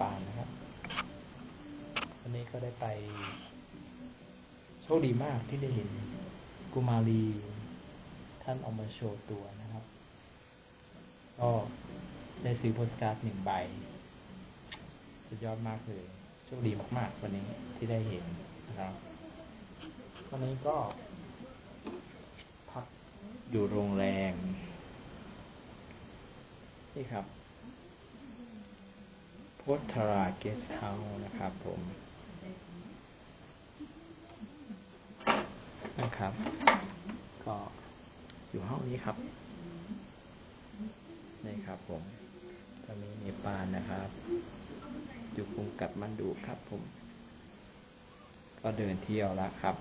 ปานนะครับวันนี้ก็ได้ไป โชคดีมากที่ได้เห็นกุมารี ท่านออกมาโชว์ตัวนะครับ ก็ได้ซื้อโพสการ์ดหนึ่งใบ สุดยอดมากเลยโชคดีมาก ๆ วันนี้ที่ได้เห็นนะครับ วันนี้ก็ พักอยู่โรงแรมนี่ครับ โพธราเกสเฮาส์นะครับผมนะครับ ก็อยู่ห้องนี้ครับ นี่ครับผมตอนนี้เนปาลนะครับอยู่กรุงกัดมันดูครับผม ก็เดินเที่ยวแล้วครับ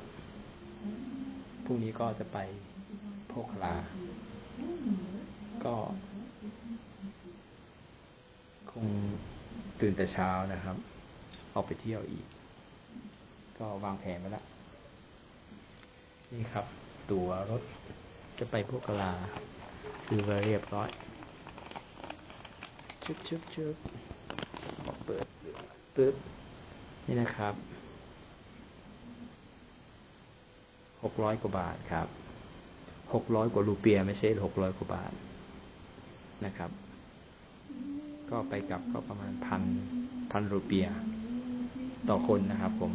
พรุ่งนี้ก็จะไปโพคลา ก็ คง ตื่นแต่เช้านะครับ ออกไปเที่ยวอีก ก็วางแผนไว้แล้วนี่ครับ ตั๋วรถจะไปโพคลาซื้อไว้เรียบร้อยชึบชึบชึบเปิดปึ๊บนี่นะครับหกร้อยกว่าบาทครับหกร้อยกว่ารูเปียไม่ใช่หกร้อยกว่าบาทนะครับ ก็ไปกลับก็ประมาณพันพันรูเปียต่อคนนะครับผม